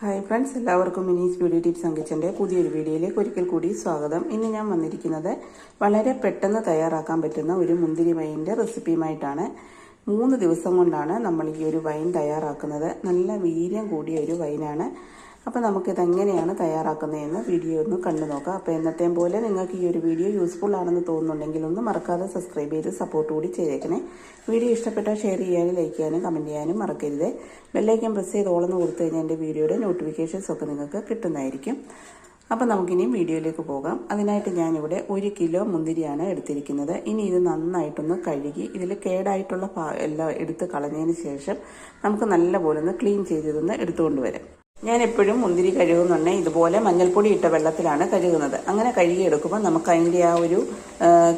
Hi friends എല്ലാവർക്കും മിനീസ് beauty tips അങ്കിച്ചന്റെ പുതിയൊരു വീഡിയോയിലേക്ക് ഒരിക്കൽ കൂടി സ്വാഗതം. ഇന്ന് ഞാൻ വന്നിരിക്കുന്നത് വളരെ പെട്ടെന്ന് തയ്യാറാക്കാൻ പറ്റുന്ന ഒരു മുന്തിരി വൈന്റെ റെസിപ്പിയുമായിട്ടാണ്. മൂന്ന് ദിവസം കൊണ്ടാണ് നമ്മൾ ഈ ഒരു വൈൻ തയ്യാറാക്കുന്നത്. നല്ല വീര്യം കൂടിയ ഒരു വൈനാണ്. അപ്പോൾ നമുക്കിത് എങ്ങനെയാണ് തയ്യാറാക്കുന്നതെന്ന് വീഡിയോ ഒന്ന് കണ്ടു നോക്കാം. അപ്പോൾ എന്നത്തെയും പോലെ നിങ്ങൾക്ക് ഈ ഒരു വീഡിയോ യൂസ്ഫുൾ ആണെന്ന് തോന്നുന്നുണ്ടെങ്കിൽ ഒന്ന് മറക്കാതെ സബ്സ്ക്രൈബ് ചെയ്ത് സപ്പോർട്ട് കൂടി ചെയ്തേക്കണേ. വീഡിയോ ഇഷ്ടപ്പെട്ടാൽ ഷെയർ ചെയ്യാനും ലൈക്ക് ചെയ്യാനും കമന്റ് ചെയ്യാനും മറക്കരുത്. ബെല്ലൈക്കൻ പ്രസ് ചെയ്ത് ഓളെന്ന് കൊടുത്തു കഴിഞ്ഞാൽ എന്റെ വീഡിയോയുടെ നോട്ടിഫിക്കേഷൻസ് ഒക്കെ നിങ്ങൾക്ക് കിട്ടുന്നതായിരിക്കും. അപ്പോൾ നമുക്കിനി വീഡിയോയിലേക്ക് പോകാം. അതിനായിട്ട് ഞാനിവിടെ ഒരു കിലോ മുന്തിരിയാണ് എടുത്തിരിക്കുന്നത്. ഇനി ഇത് നന്നായിട്ടൊന്ന് കഴുകി ഇതിൽ കേടായിട്ടുള്ള എല്ലാം എടുത്ത് കളഞ്ഞതിന് ശേഷം നമുക്ക് നല്ലപോലെ ഒന്ന് ക്ലീൻ ചെയ്തതൊന്ന് എടുത്തുകൊണ്ട് വരാം. ഞാൻ എപ്പോഴും മുന്തിരി കഴുകുന്നുണ്ടെങ്കിൽ ഇതുപോലെ മഞ്ഞൾപ്പൊടി ഇട്ട വെള്ളത്തിലാണ് കഴുകുന്നത്. അങ്ങനെ കഴുകിയെടുക്കുമ്പോൾ നമുക്ക് അതിന്റെ ആ ഒരു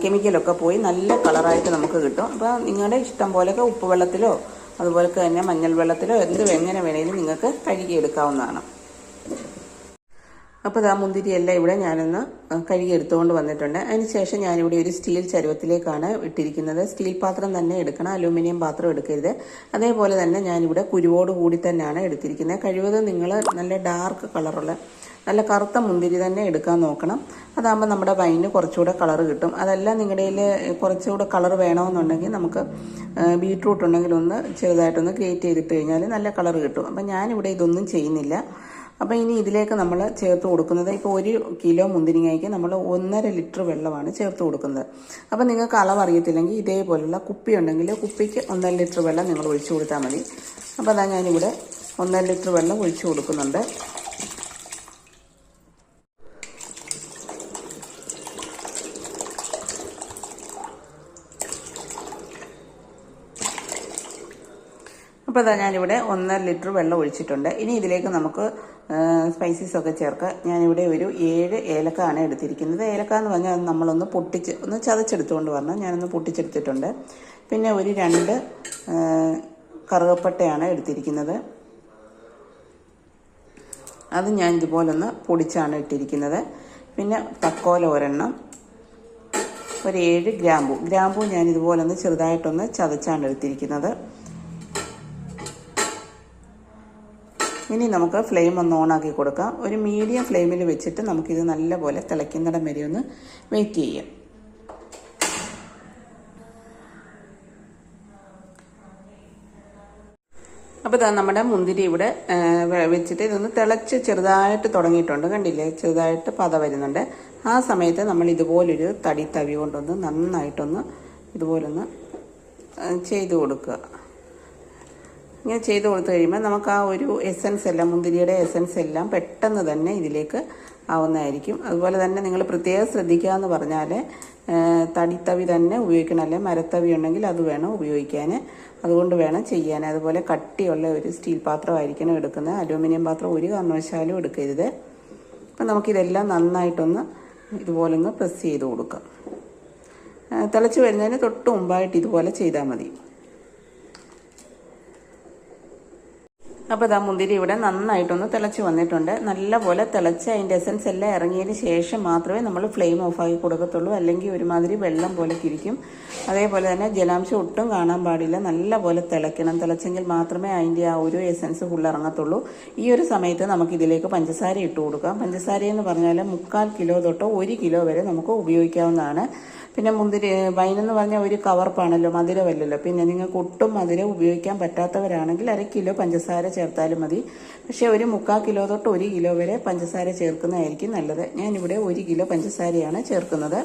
കെമിക്കലൊക്കെ പോയി നല്ല കളറായിട്ട് നമുക്ക് കിട്ടും. അപ്പോൾ നിങ്ങളുടെ ഇഷ്ടം പോലെയൊക്കെ ഉപ്പ് വെള്ളത്തിലോ അതുപോലെ തന്നെ മഞ്ഞൾ വെള്ളത്തിലോ എന്ത് എങ്ങനെ വേണമെങ്കിലും നിങ്ങൾക്ക് കഴുകിയെടുക്കാവുന്നതാണ്. അപ്പോൾ ഇതാ മുന്തിരിയെല്ലാം ഇവിടെ ഞാനൊന്ന് കഴുകി എടുത്തുകൊണ്ട് വന്നിട്ടുണ്ട്. അതിനുശേഷം ഞാനിവിടെ ഒരു സ്റ്റീൽ ചരുവത്തിലേക്കാണ് ഇട്ടിരിക്കുന്നത്. സ്റ്റീൽ പാത്രം തന്നെ എടുക്കണം അലൂമിനിയം പാത്രം എടുക്കരുത്. അതേപോലെ തന്നെ ഞാനിവിടെ കുരുവോട് കൂടി തന്നെയാണ് എടുത്തിരിക്കുന്നത്. കഴിവതും നിങ്ങൾ നല്ല ഡാർക്ക് കളറുള്ള നല്ല കറുത്ത മുന്തിരി തന്നെ എടുക്കാൻ നോക്കണം. അതാകുമ്പോൾ നമ്മുടെ വൈന് കുറച്ചുകൂടെ കളർ കിട്ടും. അതെല്ലാം നിങ്ങളുടെ കുറച്ചുകൂടെ കളർ വേണമെന്നുണ്ടെങ്കിൽ നമുക്ക് ബീട്രൂട്ട് ഉണ്ടെങ്കിൽ ഒന്ന് ചെറുതായിട്ടൊന്ന് ഗ്രേറ്റ് ചെയ്തിട്ട് കഴിഞ്ഞാൽ നല്ല കളർ കിട്ടും. അപ്പം ഞാനിവിടെ ഇതൊന്നും ചെയ്യുന്നില്ല. അപ്പോൾ ഇനി ഇതിലേക്ക് നമ്മൾ ചേർത്ത് കൊടുക്കുന്നത് ഇപ്പോൾ ഒരു കിലോ മുന്തിരിങ്ങയ്ക്ക് നമ്മൾ ഒന്നര ലിറ്റർ വെള്ളമാണ് ചേർത്ത് കൊടുക്കുന്നത്. അപ്പോൾ നിങ്ങൾക്ക് അളവ് അറിയത്തില്ലെങ്കിൽ ഇതേപോലുള്ള കുപ്പി ഉണ്ടെങ്കിൽ കുപ്പിക്ക് ഒന്നര ലിറ്റർ വെള്ളം നിങ്ങൾ ഒഴിച്ചു കൊടുത്താൽ മതി. അപ്പോൾ അതാ ഞാനിവിടെ ഒന്നര ലിറ്റർ വെള്ളം ഒഴിച്ചു കൊടുക്കുന്നുണ്ട്. അപ്പോൾ അതാ ഞാനിവിടെ ഒന്നര ലിറ്റർ വെള്ളം ഒഴിച്ചിട്ടുണ്ട്. ഇനി ഇതിലേക്ക് നമുക്ക് സ്പൈസീസ് ഒക്കെ ചേർക്കുക ഞാനിവിടെ ഒരു ഏഴ് ഏലക്കാണ് എടുത്തിരിക്കുന്നത്. ഏലക്ക എന്ന് പറഞ്ഞാൽ അത് നമ്മളൊന്ന് പൊട്ടിച്ച് ഒന്ന് ചതച്ചെടുത്തുകൊണ്ട് വരണം. ഞാനൊന്ന് പൊട്ടിച്ചെടുത്തിട്ടുണ്ട്. പിന്നെ ഒരു രണ്ട് കറുകപ്പട്ടയാണ് എടുത്തിരിക്കുന്നത്. അത് ഞാൻ ഇതുപോലൊന്ന് പൊടിച്ചാണ് ഇട്ടിരിക്കുന്നത്. പിന്നെ തക്കോല ഒരെണ്ണം. ഒരു ഏഴ് ഗ്രാമ്പു. ഗ്രാമ്പു ഞാൻ ഇതുപോലൊന്ന് ചെറുതായിട്ടൊന്ന് ചതച്ചാണ് എടുത്തിരിക്കുന്നത്. ഇനി നമുക്ക് ഫ്ലെയിം ഒന്ന് ഓണാക്കി കൊടുക്കാം. ഒരു മീഡിയം ഫ്ലെയിമിൽ വെച്ചിട്ട് നമുക്കിത് നല്ലപോലെ തിളയ്ക്കുന്നിടം വരെ ഒന്ന് വെയിറ്റ് ചെയ്യാം. അപ്പോൾ ഇതാ നമ്മുടെ മുന്തിരി ഇവിടെ വെച്ചിട്ട് ഇതൊന്ന് തിളച്ച് ചെറുതായിട്ട് തുടങ്ങിയിട്ടുണ്ട്. കണ്ടില്ലേ? ചെറുതായിട്ട് പത വരുന്നുണ്ട്. ആ സമയത്ത് നമ്മൾ ഇതുപോലൊരു തടി തവി കൊണ്ടൊന്ന് നന്നായിട്ടൊന്ന് ഇതുപോലൊന്ന് ചെയ്ത് കൊടുക്കുക. ഇങ്ങനെ ചെയ്ത് കൊടുത്തു കഴിയുമ്പോൾ നമുക്ക് ആ ഒരു എസൻസ് എല്ലാം മുന്തിരിയുടെ എസൻസ് എല്ലാം പെട്ടെന്ന് തന്നെ ഇതിലേക്ക് ആവുന്നതായിരിക്കും. അതുപോലെ തന്നെ നിങ്ങൾ പ്രത്യേകം ശ്രദ്ധിക്കുക എന്ന് പറഞ്ഞാൽ തടിത്തവി തന്നെ ഉപയോഗിക്കണം. അല്ലെ മരത്തവി ഉണ്ടെങ്കിൽ അത് വേണം ഉപയോഗിക്കാൻ അതുകൊണ്ട് വേണം ചെയ്യാൻ അതുപോലെ കട്ടിയുള്ള ഒരു സ്റ്റീൽ പാത്രമായിരിക്കണം എടുക്കുന്നത്. അലൂമിനിയം പാത്രം ഒരു കാരണവശാലും എടുക്കരുത്. അപ്പം നമുക്കിതെല്ലാം നന്നായിട്ടൊന്ന് ഇതുപോലെ ഒന്ന് പ്രസ് ചെയ്ത് കൊടുക്കാം. തിളച്ച് വരുന്നതിന് തൊട്ട് മുമ്പായിട്ട് ഇതുപോലെ ചെയ്താൽ മതി. അപ്പോൾ ഇതാ മുന്തിരി ഇവിടെ നന്നായിട്ടൊന്ന് തിളച്ച് വന്നിട്ടുണ്ട്. നല്ലപോലെ തിളച്ച് അതിന്റെ എസൻസ് എല്ലാം ഇറങ്ങിയതിന് ശേഷം മാത്രമേ നമ്മൾ ഫ്ലെയിം ഓഫ് ആക്കി കൊടുക്കത്തുള്ളൂ. അല്ലെങ്കിൽ ഒരുമാതിരി വെള്ളം പോലെ തിരിക്കും അതേപോലെ തന്നെ ജലാംശം ഒട്ടും കാണാൻ പാടില്ല. നല്ലപോലെ തിളയ്ക്കണം. തിളച്ചെങ്കിൽ മാത്രമേ അതിന്റെ ആ ഒരു എസൻസ് ഫുൾ ഇറങ്ങത്തുള്ളൂ. ഈ ഒരു സമയത്ത് നമുക്ക് ഇതിലേക്ക് പഞ്ചസാര ഇട്ട് കൊടുക്കാം. പഞ്ചസാര എന്ന് പറഞ്ഞാൽ മുക്കാൽ കിലോ തൊട്ടോ ഒരു കിലോ വരെ നമുക്ക് ഉപയോഗിക്കാവുന്നതാണ്. പിന്നെ മുന്തിരി വൈൻ എന്ന് പറഞ്ഞാൽ ഒരു കവർപ്പാണല്ലോ മധുരമല്ലല്ലോ. പിന്നെ നിങ്ങൾക്ക് ഒട്ടും മധുരം ഉപയോഗിക്കാൻ പറ്റാത്തവരാണെങ്കിൽ അര കിലോ പഞ്ചസാര ചേർത്താലും മതി. പക്ഷേ ഒരു മുക്കാൽ കിലോ തൊട്ട് ഒരു കിലോ വരെ പഞ്ചസാര ചേർക്കുന്നതായിരിക്കും നല്ലത്. ഞാനിവിടെ ഒരു കിലോ പഞ്ചസാരയാണ് ചേർക്കുന്നത്.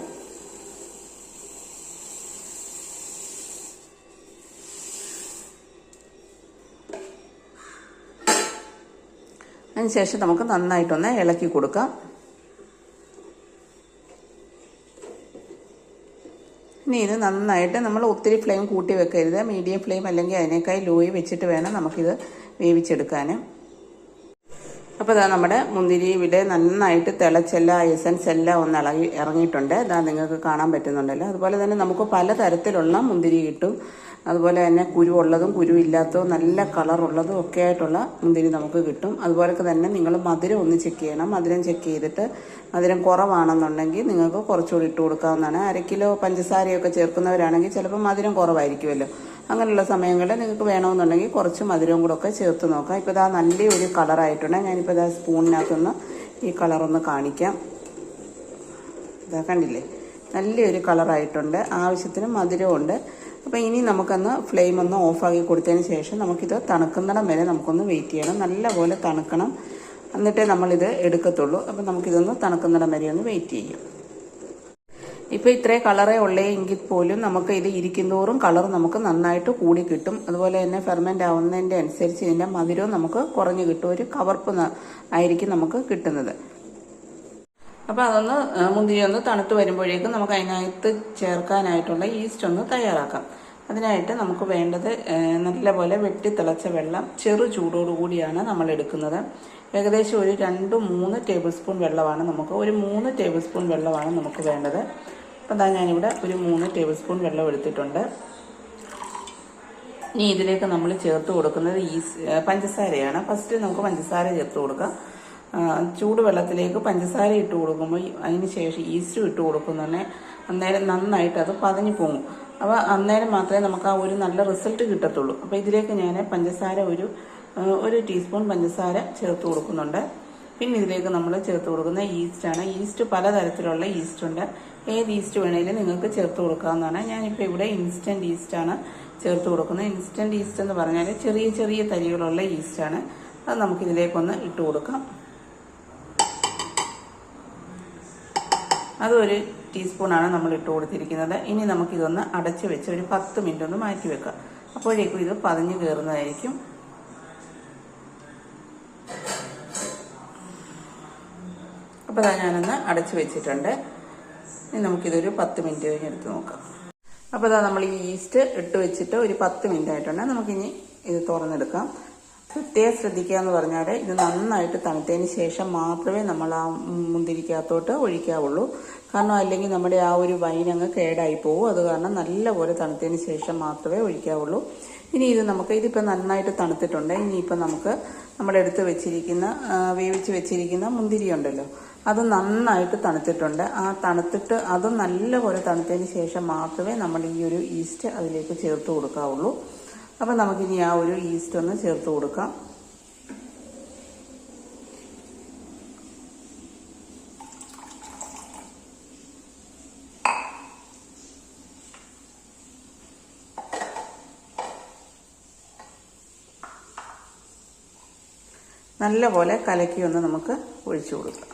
അതിനുശേഷം നമുക്ക് നന്നായിട്ടൊന്ന് ഇളക്കി കൊടുക്കാം. ഇനി ഇത് നന്നായിട്ട് നമ്മൾ ഒത്തിരി ഫ്ലെയിം കൂട്ടി വെക്കരുത്. മീഡിയം ഫ്ലെയിം അല്ലെങ്കിൽ അതിനേക്കായി ലോയി വെച്ചിട്ട് വേണം നമുക്കിത് വേവിച്ചെടുക്കാൻ. അപ്പോൾ ഇതാ നമ്മുടെ മുന്തിരി ഇവിടെ നന്നായിട്ട് തിളച്ചെല്ലാം എസൻസ് എല്ലാം ഒന്ന് ഇളകി ഇറങ്ങിയിട്ടുണ്ട്. ഇതാ നിങ്ങൾക്ക് കാണാൻ പറ്റുന്നുണ്ടല്ലോ. അതുപോലെ തന്നെ നമുക്ക് പലതരത്തിലുള്ള മുന്തിരി കിട്ടും. അതുപോലെ തന്നെ കുരുവുള്ളതും കുരുവില്ലാത്തതും നല്ല കളറുള്ളതും ഒക്കെ ആയിട്ടുള്ള മുന്തിരി നമുക്ക് കിട്ടും. അതുപോലെ തന്നെ നിങ്ങൾ മധുരം ഒന്ന് ചെക്ക് ചെയ്യണം. മധുരം ചെക്ക് ചെയ്തിട്ട് മധുരം കുറവാണെന്നുണ്ടെങ്കിൽ നിങ്ങൾക്ക് കുറച്ചുകൂടി ഇട്ട് കൊടുക്കാവുന്നതാണ്. അര കിലോ പഞ്ചസാരയൊക്കെ ചേർക്കുന്നവരാണെങ്കിൽ ചിലപ്പോൾ മധുരം കുറവായിരിക്കുമല്ലോ. അങ്ങനെയുള്ള സമയങ്ങളിൽ നിങ്ങൾക്ക് വേണമെന്നുണ്ടെങ്കിൽ കുറച്ച് മധുരവും കൂടെ ഒക്കെ ചേർത്ത് നോക്കാം. ഇപ്പോൾ ഇതാ നല്ലൊരു കളറായിട്ടുണ്ട് ഞാനിപ്പോൾ ഇതാ സ്പൂണിനകത്തൊന്ന് ഈ കളറൊന്ന് കാണിക്കാം. ഇതാ കണ്ടില്ലേ? നല്ലൊരു കളറായിട്ടുണ്ട് ആവശ്യത്തിന് മധുരമുണ്ട് അപ്പോൾ ഇനി നമുക്കൊന്ന് ഫ്ലെയിം ഒന്ന് ഓഫാക്കി കൊടുത്തതിന് ശേഷം നമുക്കിത് തണുക്കുന്നിടം വരെ നമുക്കൊന്ന് വെയിറ്റ് ചെയ്യണം. നല്ലപോലെ തണുക്കണം. എന്നിട്ടേ നമ്മളിത് എടുക്കത്തുള്ളൂ. അപ്പം നമുക്കിതൊന്ന് തണുക്കുന്നിടം വരെ ഒന്ന് വെയിറ്റ് ചെയ്യും. ഇപ്പോൾ ഇത്രേ കളറേ ഉള്ളേ എങ്കിൽ പോലും നമുക്ക് ഇത് ഇരിക്കുന്തോറും കളർ നമുക്ക് നന്നായിട്ട് കൂടി കിട്ടും. അതുപോലെ തന്നെ ഫെർമെന്റ് ആവുന്നതിന്റെ അനുസരിച്ച് ഇതിന്റെ മധുരവും നമുക്ക് കുറഞ്ഞു കിട്ടും. ഒരു കവർപ്പ് ആയിരിക്കും നമുക്ക് കിട്ടുന്നത്. അപ്പോൾ അതൊന്ന് മുന്തിരി ഒന്ന് തണുത്ത് വരുമ്പോഴേക്കും നമുക്ക് അതിനകത്ത് ചേർക്കാനായിട്ടുള്ള ഈസ്റ്റ് ഒന്ന് തയ്യാറാക്കാം. അതിനായിട്ട് നമുക്ക് വേണ്ടത് നല്ലപോലെ വെട്ടി തിളച്ച വെള്ളം ചെറു ചൂടോടുകൂടിയാണ് നമ്മൾ എടുക്കുന്നത്. ഏകദേശം ഒരു രണ്ട് മൂന്ന് ടേബിൾ സ്പൂൺ വെള്ളമാണ് നമുക്ക് ഒരു മൂന്ന് ടേബിൾ സ്പൂൺ വെള്ളമാണ് നമുക്ക് വേണ്ടത്. അപ്പോൾ അതാ ഞാനിവിടെ ഒരു മൂന്ന് ടേബിൾ സ്പൂൺ വെള്ളം എടുത്തിട്ടുണ്ട്. ഇനി ഇതിലേക്ക് നമ്മൾ ചേർത്ത് കൊടുക്കുന്നത് ഈസ് പഞ്ചസാരയാണ്. ഫസ്റ്റ് നമുക്ക് പഞ്ചസാര ചേർത്ത് കൊടുക്കാം. ആ, ചൂട് വെള്ളത്തിലേക്ക് പഞ്ചസാര ഇട്ട് കൊടുക്കുമ്പോൾ അതിന് ശേഷം ഈസ്റ്റും ഇട്ട് കൊടുക്കുന്നതന്നെ അന്നേരം നന്നായിട്ട് അത് പതഞ്ഞു പോകും. അപ്പോൾ അന്നേരം മാത്രമേ നമുക്ക് ആ ഒരു നല്ല റിസൾട്ട് കിട്ടത്തുള്ളൂ. അപ്പോൾ ഇതിലേക്ക് ഞാൻ പഞ്ചസാര ഒരു ഒരു ടീസ്പൂൺ പഞ്ചസാര ചേർത്ത് കൊടുക്കുന്നുണ്ട്. പിന്നെ ഇതിലേക്ക് നമ്മൾ ചേർത്ത് കൊടുക്കുന്ന ഈസ്റ്റാണ് ഈസ്റ്റ് പലതരത്തിലുള്ള ഈസ്റ്റ് ഉണ്ട്. ഏത് ഈസ്റ്റ് വേണേലും നിങ്ങൾക്ക് ചേർത്ത് കൊടുക്കാവുന്നതാണ്. ഞാനിപ്പോൾ ഇവിടെ ഇൻസ്റ്റന്റ് ഈസ്റ്റാണ് ചേർത്ത് കൊടുക്കുന്നത്. ഇൻസ്റ്റന്റ് ഈസ്റ്റ് എന്ന് പറഞ്ഞാൽ ചെറിയ ചെറിയ തരികളുള്ള ഈസ്റ്റാണ് അത് നമുക്കിതിലേക്കൊന്ന് ഇട്ട് കൊടുക്കാം. അതൊരു ടീസ്പൂണാണ് നമ്മൾ ഇട്ട് കൊടുത്തിരിക്കുന്നത്. ഇനി നമുക്കിതൊന്ന് അടച്ച് വെച്ച് ഒരു പത്ത് മിനിറ്റ് ഒന്ന് മാറ്റി വെക്കാം. അപ്പോഴേക്കും ഇത് പതിഞ്ഞു കയറുന്നതായിരിക്കും അപ്പോൾ ഞാനൊന്ന് അടച്ച് വെച്ചിട്ടുണ്ട്. ഇനി നമുക്കിതൊരു പത്ത് മിനിറ്റ് കഴിഞ്ഞ് എടുത്ത് നോക്കാം. അപ്പോൾ അതാ നമ്മൾ ഈ ഈസ്റ്റ് ഇട്ട് വെച്ചിട്ട് ഒരു പത്ത് മിനിറ്റ് ആയിട്ടുണ്ട് നമുക്കിനി ഇത് തുറന്നെടുക്കാം. പ്രത്യേകം ശ്രദ്ധിക്കുക എന്ന് പറഞ്ഞാൽ ഇത് നന്നായിട്ട് തണുത്തതിന് ശേഷം മാത്രമേ നമ്മൾ ആ മുന്തിരിക്കകത്തോട്ട് ഒഴിക്കാവുള്ളൂ. കാരണം അല്ലെങ്കിൽ നമ്മുടെ ആ ഒരു വൈൻ അങ്ങ് കേടായി പോകും അത് കാരണം നല്ലപോലെ തണുത്തതിന് ശേഷം മാത്രമേ ഒഴിക്കാവുള്ളൂ. ഇനി ഇത് നമുക്ക് ഇതിപ്പോൾ നന്നായിട്ട് തണുത്തിട്ടുണ്ട്. ഇനിയിപ്പോൾ നമുക്ക് നമ്മളെടുത്ത് വെച്ചിരിക്കുന്ന വേവിച്ച് വെച്ചിരിക്കുന്ന മുന്തിരി ഉണ്ടല്ലോ അത് നന്നായിട്ട് തണുത്തിട്ടുണ്ട്. ആ തണുത്തിട്ട് അത് നല്ലപോലെ തണുത്തതിന് ശേഷം മാത്രമേ നമ്മൾ ഈ ഒരു ഈസ്റ്റ് അതിലേക്ക് ചേർത്ത് കൊടുക്കാവുള്ളൂ. അപ്പം നമുക്കിനി ആ ഒരു ഈസ്റ്റ് ഒന്ന് ചേർത്ത് കൊടുക്കാം. നല്ലപോലെ കലക്കി ഒന്ന് നമുക്ക് ഒഴിച്ചു കൊടുക്കാം.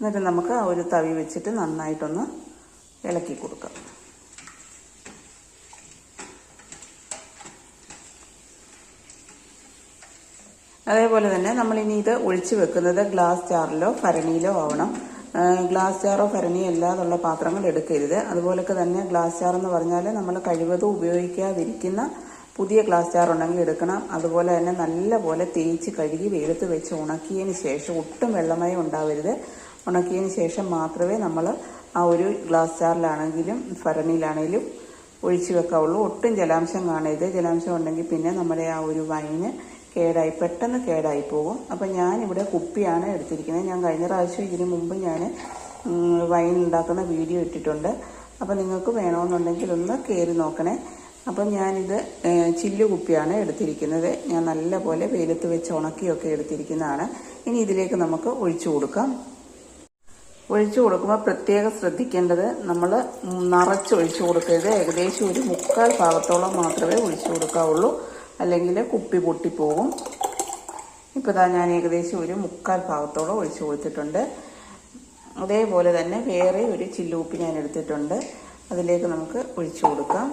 എന്നിട്ട് നമുക്ക് ആ ഒരു തവി വെച്ചിട്ട് നന്നായിട്ടൊന്ന് ഇളക്കി കൊടുക്കുക അതേപോലെ തന്നെ നമ്മൾ ഇനി ഇത് ഒഴിച്ചു വെക്കുന്നത് ഗ്ലാസ് ജാറിലോ ഭരണിയിലോ ആവണം. ഗ്ലാസ് ജാറോ ഭരണിയോ അല്ലാതുള്ള പാത്രങ്ങൾ എടുക്കരുത്. അതുപോലൊക്കെ തന്നെ ഗ്ലാസ് ജാർ എന്ന് പറഞ്ഞാൽ നമ്മൾ കഴിവതും ഉപയോഗിക്കാതിരിക്കുന്ന പുതിയ ഗ്ലാസ് ജാർ ഉണ്ടെങ്കിൽ എടുക്കണം. അതുപോലെ തന്നെ നല്ലപോലെ തേച്ച് കഴുകി വെയിലത്ത് വെച്ച് ഉണക്കിയതിന് ശേഷം ഒട്ടും വെള്ളമയം ഉണ്ടാവരുത്. ഉണക്കിയതിന് ശേഷം മാത്രമേ നമ്മൾ ആ ഒരു ഗ്ലാസ് ജാറിലാണെങ്കിലും ഭരണിയിലാണെങ്കിലും ഒഴിച്ചു വെക്കാവുള്ളൂ. ഒട്ടും ജലാംശം കാണരുത്. ജലാംശം ഉണ്ടെങ്കിൽ പിന്നെ നമ്മുടെ ആ ഒരു വൈന് കേടായി പെട്ടെന്ന് കേടായി പോകും. അപ്പം ഞാനിവിടെ കുപ്പിയാണ് എടുത്തിരിക്കുന്നത്. ഞാൻ കഴിഞ്ഞ പ്രാവശ്യം ഇതിന് മുമ്പ് ഞാൻ വൈൻ ഉണ്ടാക്കുന്ന വീഡിയോ ഇട്ടിട്ടുണ്ട്. അപ്പം നിങ്ങൾക്ക് വേണമെന്നുണ്ടെങ്കിൽ ഒന്ന് കയറി നോക്കണേ. അപ്പം ഞാനിത് ചില്ലു കുപ്പിയാണ് എടുത്തിരിക്കുന്നത്. ഞാൻ നല്ലപോലെ വെയിലത്ത് വെച്ച് ഉണക്കിയൊക്കെ എടുത്തിരിക്കുന്നതാണ്. ഇനി ഇതിലേക്ക് നമുക്ക് ഒഴിച്ചു കൊടുക്കാം. ഒഴിച്ചു കൊടുക്കുമ്പോൾ പ്രത്യേകം ശ്രദ്ധിക്കേണ്ടത് നമ്മൾ നിറച്ച് ഒഴിച്ചു കൊടുക്കരുത്. ഏകദേശം ഒരു മുക്കാൽ ഭാഗത്തോളം മാത്രമേ ഒഴിച്ചു കൊടുക്കാവുള്ളൂ. അല്ലെങ്കിൽ കുപ്പി പൊട്ടിപ്പോകും. ഇപ്പോൾ ഇതാ ഞാൻ ഏകദേശം ഒരു മുക്കാൽ ഭാഗത്തോളം ഒഴിച്ചു കൊടുത്തിട്ടുണ്ട്. അതേപോലെ തന്നെ വേറെ ഒരു ചില്ലുപ്പ് ഞാൻ എടുത്തിട്ടുണ്ട്. അതിലേക്ക് നമുക്ക് ഒഴിച്ചു കൊടുക്കാം.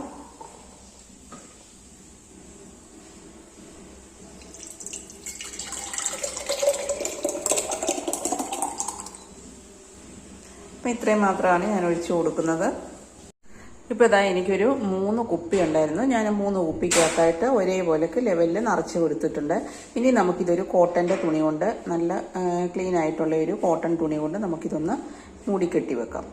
അപ്പം ഇത്രയും മാത്രമാണ് ഞാൻ ഒഴിച്ചു കൊടുക്കുന്നത്. ഇപ്പോൾ ഇതാ എനിക്കൊരു മൂന്ന് കുപ്പി ഉണ്ടായിരുന്നു. ഞാൻ മൂന്ന് കുപ്പിക്കകത്തായിട്ട് ഒരേപോലെക്ക് ലെവലിൽ നിറച്ച് കൊടുത്തിട്ടുണ്ട്. ഇനി നമുക്കിതൊരു കോട്ടന്റെ തുണി കൊണ്ട് നല്ല ക്ലീൻ ആയിട്ടുള്ള ഒരു കോട്ടൺ തുണി കൊണ്ട് നമുക്കിതൊന്ന് മൂടിക്കെട്ടി വെക്കാം.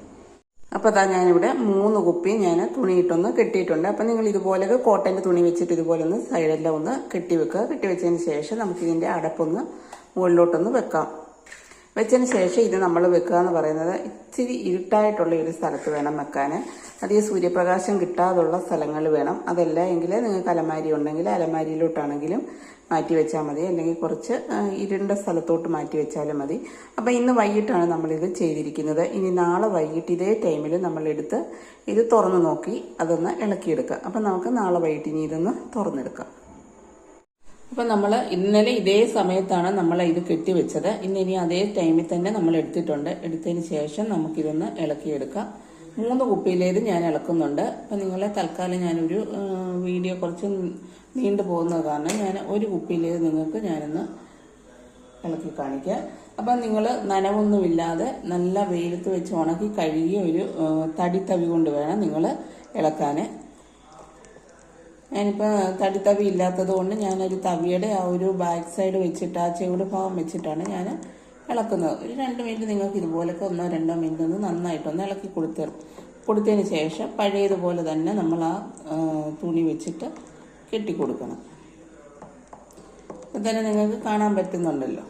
അപ്പോൾ അതാ ഞാനിവിടെ മൂന്ന് കുപ്പി ഞാൻ തുണിയിട്ടൊന്ന് കെട്ടിയിട്ടുണ്ട്. അപ്പം നിങ്ങൾ ഇതുപോലെ കോട്ടന്റെ തുണി വെച്ചിട്ട് ഇതുപോലെ ഒന്ന് സൈഡെല്ലാം ഒന്ന് കെട്ടി വെക്കുക. കെട്ടി വെച്ചതിന് ശേഷം നമുക്കിതിന്റെ അടപ്പൊന്ന് മുകളിലോട്ടൊന്ന് വെക്കാം. വെച്ചതിന് ശേഷം ഇത് നമ്മൾ വെക്കുക എന്ന് പറയുന്നത് ഇച്ചിരി ഇരുട്ടായിട്ടുള്ള ഒരു സ്ഥലത്ത് വേണം വെക്കാൻ. അധികം സൂര്യപ്രകാശം കിട്ടാതുള്ള സ്ഥലങ്ങൾ വേണം. അതല്ല എങ്കിൽ നിങ്ങൾക്ക് അലമാരി ഉണ്ടെങ്കിൽ അലമാരിയിലോട്ടാണെങ്കിലും മാറ്റി വെച്ചാൽ മതി. അല്ലെങ്കിൽ കുറച്ച് ഇരുണ്ട സ്ഥലത്തോട്ട് മാറ്റി വെച്ചാലും മതി. അപ്പം ഇന്ന് വൈകിട്ടാണ് നമ്മളിത് ചെയ്തിരിക്കുന്നത്. ഇനി നാളെ വൈകിട്ട് ഇതേ ടൈമിൽ നമ്മളെടുത്ത് ഇത് തുറന്ന് നോക്കി അതൊന്ന് ഇളക്കിയെടുക്കുക. അപ്പം നമുക്ക് നാളെ വൈകിട്ട് ഇനി ഇതൊന്ന് തുറന്നെടുക്കാം. അപ്പം നമ്മൾ ഇന്നലെ ഇതേ സമയത്താണ് നമ്മൾ ഇത് കെട്ടിവെച്ചത്. ഇന്ന് ഇനി അതേ ടൈമിൽ തന്നെ നമ്മൾ എടുത്തിട്ടുണ്ട്. എടുത്തതിന് ശേഷം നമുക്കിതൊന്ന് ഇളക്കിയെടുക്കാം. മൂന്ന് കുപ്പിയിലേത് ഞാൻ ഇളക്കുന്നുണ്ട്. അപ്പം നിങ്ങളെ തൽക്കാലം ഞാനൊരു വീഡിയോ കുറച്ച് നീണ്ടു പോകുന്നത് കാരണം ഞാൻ ഒരു കുപ്പിയിലേത് നിങ്ങൾക്ക് ഞാനൊന്ന് ഇളക്കി കാണിക്കാം. അപ്പം നിങ്ങൾ നനവൊന്നുമില്ലാതെ നല്ല വെയിലത്ത് വെച്ച് ഉണക്കി കഴുകിയ ഒരു തടി തവി കൊണ്ട് വേണം നിങ്ങൾ ഇളക്കാൻ ഞാനിപ്പോൾ തടിത്തവി ഇല്ലാത്തത് കൊണ്ട് ഞാനൊരു തവിയുടെ ആ ഒരു ബാക്ക് സൈഡ് വെച്ചിട്ട് ആ ചെവിട് ഭാഗം വെച്ചിട്ടാണ് ഞാൻ ഇളക്കുന്നത്. ഒരു രണ്ട് മിനിറ്റ് നിങ്ങൾക്ക് ഇതുപോലൊക്കെ ഒന്നോ രണ്ടോ മിനിറ്റ് ഒന്ന് നന്നായിട്ടൊന്ന് ഇളക്കി കൊടുത്തു കൊടുത്തതിന് ശേഷം പഴയതുപോലെ തന്നെ നമ്മൾ ആ, തുണി വെച്ചിട്ട് കെട്ടിക്കൊടുക്കണം. ഇപ്പം തന്നെ നിങ്ങൾക്ക് കാണാൻ പറ്റുന്നുണ്ടല്ലോ.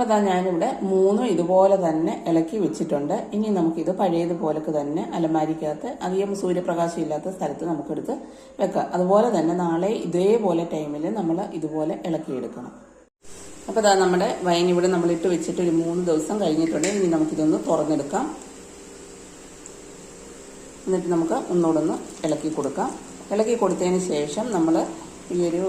അപ്പോൾ ഇതാ ഞാനിവിടെ മൂന്നും ഇതുപോലെ തന്നെ ഇളക്കി വെച്ചിട്ടുണ്ട്. ഇനി നമുക്കിത് പഴയതുപോലൊക്കെ തന്നെ അലമാരിക്കകത്ത് അധികം സൂര്യപ്രകാശം ഇല്ലാത്ത സ്ഥലത്ത് നമുക്കെടുത്ത് വെക്കാം. അതുപോലെ തന്നെ നാളെ ഇതേപോലെ ടൈമിൽ നമ്മൾ ഇതുപോലെ ഇളക്കിയെടുക്കണം. അപ്പോൾ ഇതാ നമ്മുടെ വൈൻ ഇവിടെ നമ്മൾ ഇട്ട് വെച്ചിട്ട് ഒരു മൂന്ന് ദിവസം കഴിഞ്ഞിട്ടുണ്ട്. ഇനി നമുക്കിതൊന്ന് തുറന്നെടുക്കാം. എന്നിട്ട് നമുക്ക് ഒന്നുകൂടെ ഒന്ന് ഇളക്കി കൊടുക്കാം. ഇളക്കി കൊടുത്തതിന് ശേഷം നമ്മൾ ഈ ഒരു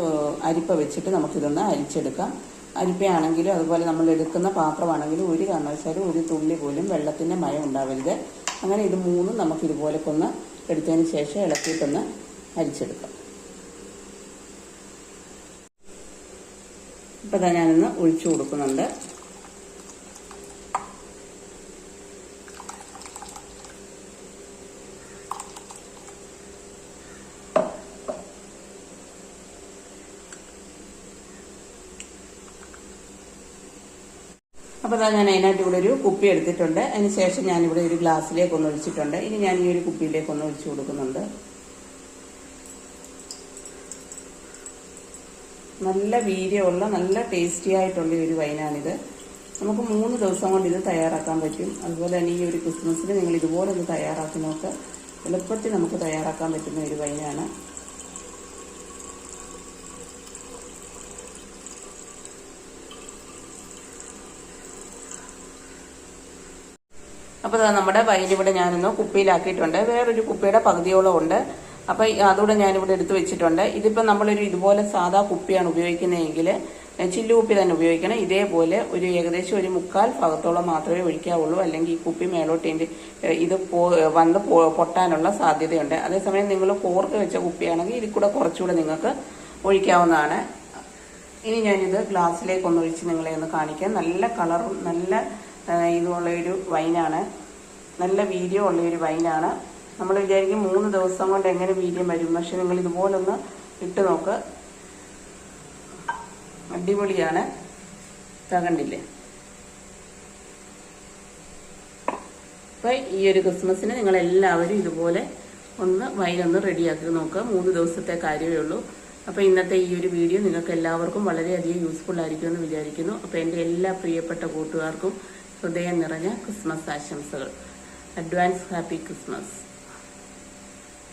അരിപ്പ വെച്ചിട്ട് നമുക്കിതൊന്ന് അരിച്ചെടുക്കാം. അരിപ്പയാണെങ്കിലും അതുപോലെ നമ്മൾ എടുക്കുന്ന പാത്രമാണെങ്കിലും ഒരു കാരണവശാലും ഒരു തുള്ളി പോലും വെള്ളത്തിന്റെ മയം ഉണ്ടാവരുത്. അങ്ങനെ ഇത് മൂന്നും നമുക്ക് ഇതുപോലൊക്കെ ഒന്ന് എടുത്തതിന് ശേഷം ഇളക്കിയിട്ടൊന്ന് അരിച്ചെടുക്കാം. ഇപ്പം ഞാനൊന്ന് ഒഴിച്ചു കൊടുക്കുന്നുണ്ട്. അപ്പോൾ ഞാൻ അതിനായിട്ട് ഇവിടെ ഒരു കുപ്പി എടുത്തിട്ടുണ്ട്. അതിന് ശേഷം ഞാനിവിടെ ഒരു ഗ്ലാസ്സിലേക്ക് ഒന്ന് ഒഴിച്ചിട്ടുണ്ട്. ഇനി ഞാൻ ഈ ഒരു കുപ്പിയിലേക്ക് ഒന്ന് ഒഴിച്ചു കൊടുക്കുന്നുണ്ട്. നല്ല വീര്യമുള്ള നല്ല ടേസ്റ്റി ആയിട്ടുള്ള ഒരു വൈനാണിത്. നമുക്ക് മൂന്ന് ദിവസം കൊണ്ട് ഇത് തയ്യാറാക്കാൻ പറ്റും. അതുപോലെ തന്നെ ഈ ഒരു ക്രിസ്മസിന് നിങ്ങൾ ഇതുപോലെ ഒന്ന് തയ്യാറാക്കി നോക്ക്. എളുപ്പത്തിൽ നമുക്ക് തയ്യാറാക്കാൻ പറ്റുന്ന ഒരു വൈനാണ്. അപ്പോൾ നമ്മുടെ വയലിവിടെ ഞാനൊന്ന് കുപ്പിയിലാക്കിയിട്ടുണ്ട്. വേറൊരു കുപ്പിയുടെ പകുതിയോളം ഉണ്ട്. അപ്പോൾ അതുകൂടെ ഞാനിവിടെ എടുത്തു വെച്ചിട്ടുണ്ട്. ഇതിപ്പോൾ നമ്മളൊരു ഇതുപോലെ സാധാ കുപ്പിയാണ് ഉപയോഗിക്കുന്നതെങ്കിൽ എ, ചില്ലു കുപ്പി തന്നെ ഉപയോഗിക്കണം. ഇതേപോലെ ഒരു ഏകദേശം ഒരു മുക്കാൽ ഭാഗത്തോളം മാത്രമേ ഒഴിക്കാവുള്ളൂ. അല്ലെങ്കിൽ ഈ കുപ്പി മേലോട്ടേന്റെ ഇത് വന്ന് പൊട്ടാനുള്ള സാധ്യതയുണ്ട്. അതേസമയം നിങ്ങൾ കോർക്ക് വെച്ച കുപ്പിയാണെങ്കിൽ ഇതിൽ കൂടെ കുറച്ചുകൂടെ നിങ്ങൾക്ക് ഒഴിക്കാവുന്നതാണ്. ഇനി ഞാനിത് ഗ്ലാസ്സിലേക്ക് ഒന്ന് ഒഴിച്ച് നിങ്ങളെ ഒന്ന് കാണിക്കാം. നല്ല കളറും നല്ല ആ, ഇതുമുള്ള ഒരു വൈനാണ്. നല്ല വീര്യം ഉള്ള ഒരു വൈനാണ്. നമ്മൾ വിചാരിക്കും മൂന്ന് ദിവസം കൊണ്ട് എങ്ങനെ വീര്യം വരും. പക്ഷെ നിങ്ങൾ ഇതുപോലൊന്ന് ഇട്ട് നോക്ക്. അടിപൊളിയാണ്. തകണ്ടില്ലേ അപ്പം ഈ ഒരു ക്രിസ്മസിന് നിങ്ങൾ എല്ലാവരും ഇതുപോലെ ഒന്ന് വൈനൊന്ന് റെഡിയാക്കി നോക്കുക മൂന്ന് ദിവസത്തെ കാര്യമേ ഉള്ളൂ. അപ്പോൾ ഇന്നത്തെ ഈ ഒരു വീഡിയോ നിങ്ങൾക്ക് എല്ലാവർക്കും വളരെയധികം യൂസ്ഫുൾ ആയിരിക്കുമെന്ന് വിചാരിക്കുന്നു. അപ്പോൾ എന്റെ എല്ലാ പ്രിയപ്പെട്ട കൂട്ടുകാർക്കും ഹൃദയം നിറഞ്ഞ ക്രിസ്മസ് ആശംസകൾ. Advance happy Christmas